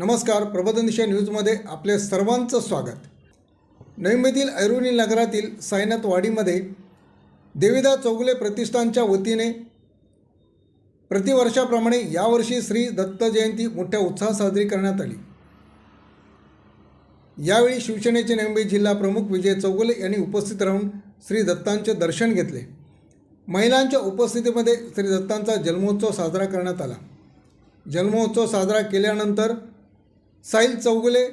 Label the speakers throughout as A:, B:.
A: नमस्कार प्रबोधन दिशा न्यूजमध्ये आपले सर्वांचं स्वागत. नवीमधील ऐरोली नगरातील साईनाथ वाडीमध्ये देवीदास चौगुले प्रतिष्ठानच्या वतीने प्रतिवर्षाप्रमाणे यावर्षी श्री दत्त जयंती मोठ्या उत्साहात साजरी करण्यात आली. यावेळी शिवसेनेचे नेमबे जिल्हा प्रमुख विजय चौगुले यांनी उपस्थित राहून श्री दत्तांचे दर्शन घेतले. महिलांच्या उपस्थितीमध्ये श्री दत्तांचा जन्मोत्सव साजरा करण्यात आला. जन्मोत्सव साजरा केल्यानंतर साईल चौगुले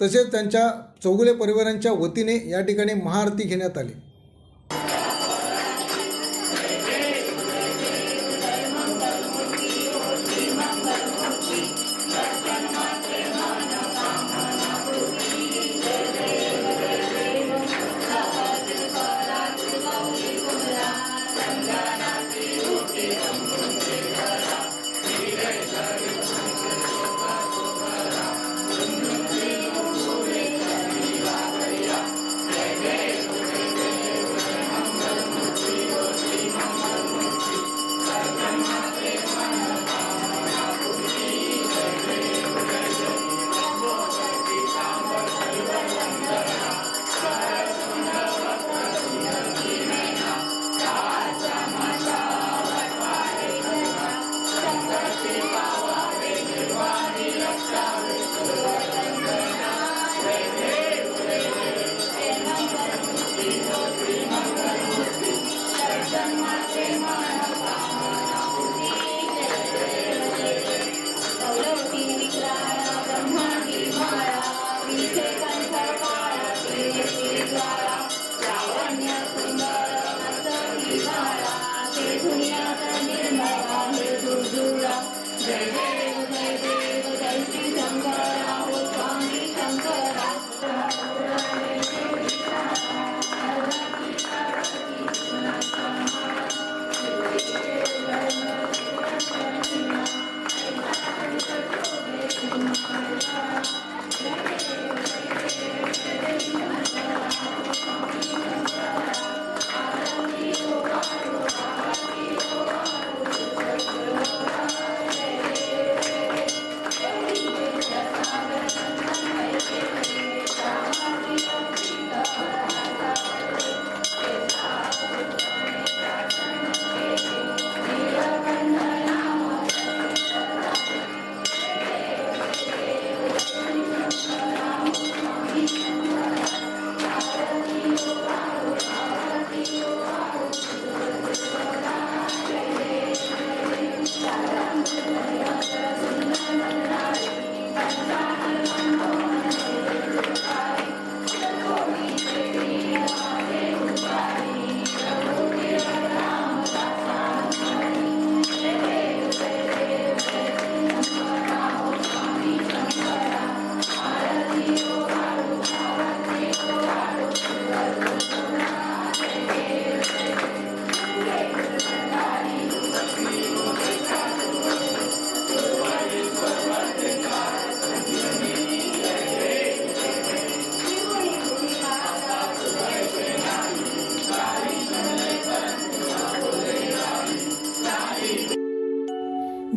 A: तसेच त्यांच्या चौगुले परिवारांच्या वतीने या ठिकाणी महाआरती घेण्यात आली.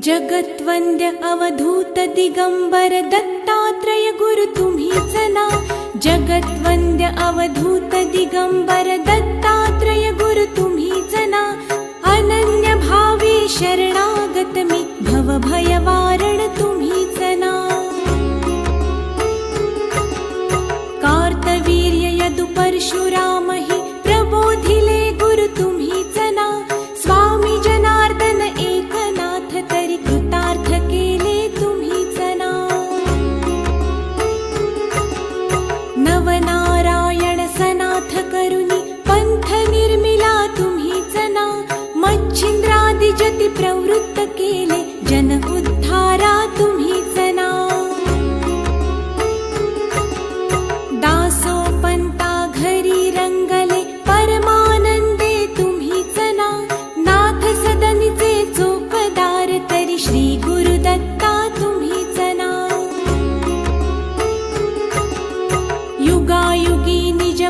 B: जगत्वन्द्य अवधूत दिगंबर दत्तात्रय गुरु तुम्हीच ना जगत्वन्द्य अवधूत दिगंबर दत्तात्रय गुरु तुम्हीच ना अनन्य भावी शरणागत मी भव भयवारण तुम्हीच ना कार्तवीर्य यदु परशुराम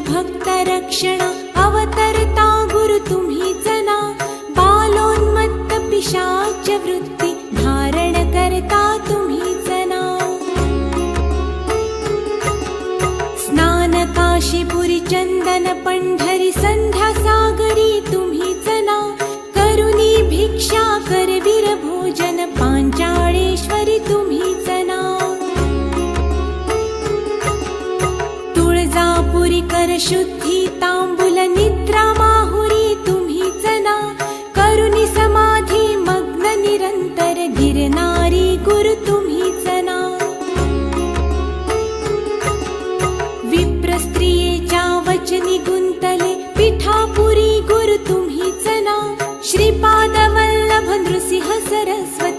B: भक्त रक्षण अवतरता गुरु तुम्ही जना बालोन्मत्त पिशाच वृत्ती धारण करता तुम्ही जना. स्नान काशीपुरी चंदन पंढरी संध्या सागरी तुम्ही जना करुणी भिक्षा कर भोजन पांचाळ तुम्ही कर शुद्धी तांबूल निद्रा माहुरी तुम्ही जना. करुणी समाधी मग्न निरंतर गिरणारी गुरु तुम्ही जना. विप्र स्त्रियेच्या वचनी गुंतले पिठापुरी गुरु तुम्ही जना. श्रीपाद वल्लभ नृसिंह सरस्वती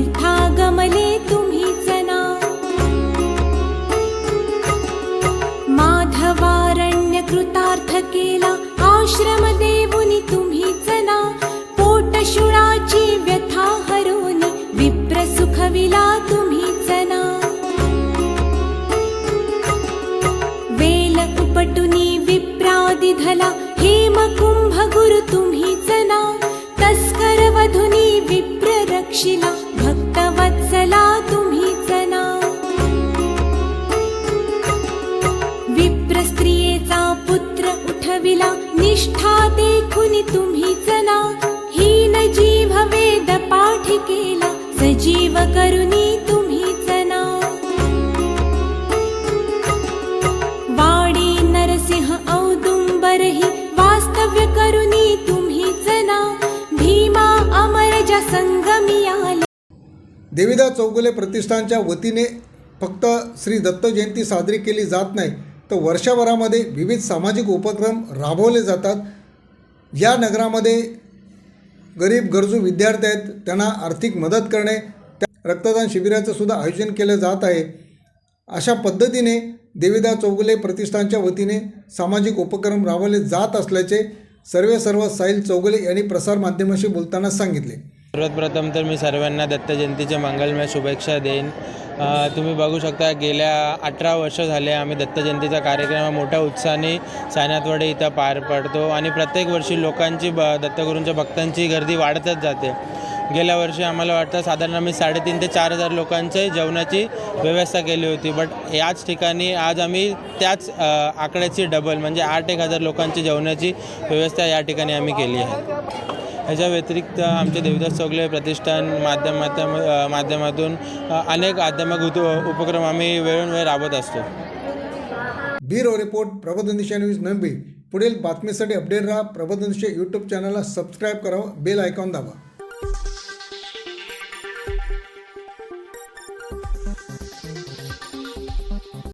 B: केला. आश्रम देऊनि तुम्हीच ना पोटशुळाची व्यथा हरोनी विप्र सुखविला तुम्हीच ना वेल उपटुनी विप्रादिधला. हेम कुंभ गुरु तुम्हीच ना तस्कर वधुनी विप्र रक्षिला तुम्हीच हीन जीव वेद पाठ केला. सजीव करुणी तुम्हीच ना वाडी नरसिंह औदुंबरहि वास्तव्य करुणी तुम्हीच ना भीमा अमरजा संगमी आले
A: देवीदा चौगुले प्रतिष्ठानच्या वतीने फक्त श्री दत्त जयंती साजरी केली जात नाही तर वर्षभरामध्ये विविध सामाजिक उपक्रम राबवले जातात. या नगरामध्ये गरीब गरजू विद्यार्थी आहेत. त्यांना आर्थिक मदत करणे त्या रक्तदान शिबिराचं सुद्धा आयोजन केलं जात आहे. अशा पद्धतीने देवीदा चौगुले प्रतिष्ठानच्या वतीने सामाजिक उपक्रम राबवले जात असल्याचे सर्वे सर्व साहिल चौगुले यांनी प्रसारमाध्यमाशी बोलताना सांगितले.
C: सर्वप्रथम तर मी सर्वांना दत्त जयंतीच्या मंगलमय शुभेच्छा देईन. तुम्ही बघू शकता गेल्या अठरा वर्ष झाले आम्ही दत्त जयंतीचा कार्यक्रम मोठ्या उत्साहाने सायनाथवाडे इथं पार पडतो आणि प्रत्येक वर्षी लोकांची ब दत्तगुरूंच्या भक्तांची गर्दी वाढतच जाते. गेल्या वर्षी आम्हाला वाटतं साधारण आम्ही साडेतीन ते चार हजार लोकांच्या जेवणाची व्यवस्था केली होती बट याच ठिकाणी आज आम्ही त्याच आकड्याची डबल म्हणजे आठ एक हजार लोकांची जेवणाची व्यवस्था या ठिकाणी आम्ही केली आहे. ह्याच्या व्यतिरिक्त आमचे देवदास चौगले प्रतिष्ठान माध्यम माध्यमातून अनेक आध्यात्मिक उत उपक्रम आम्ही वेळोवेळी राबवत असतो.
A: ब्युरो रिपोर्ट प्रबोधन न्यूज नंबी पुढील बातमीसाठी अपडेट राहा प्रबोधन यूट्यूब चॅनलला सबस्क्राईब करावं बेल आयकॉन दाबा.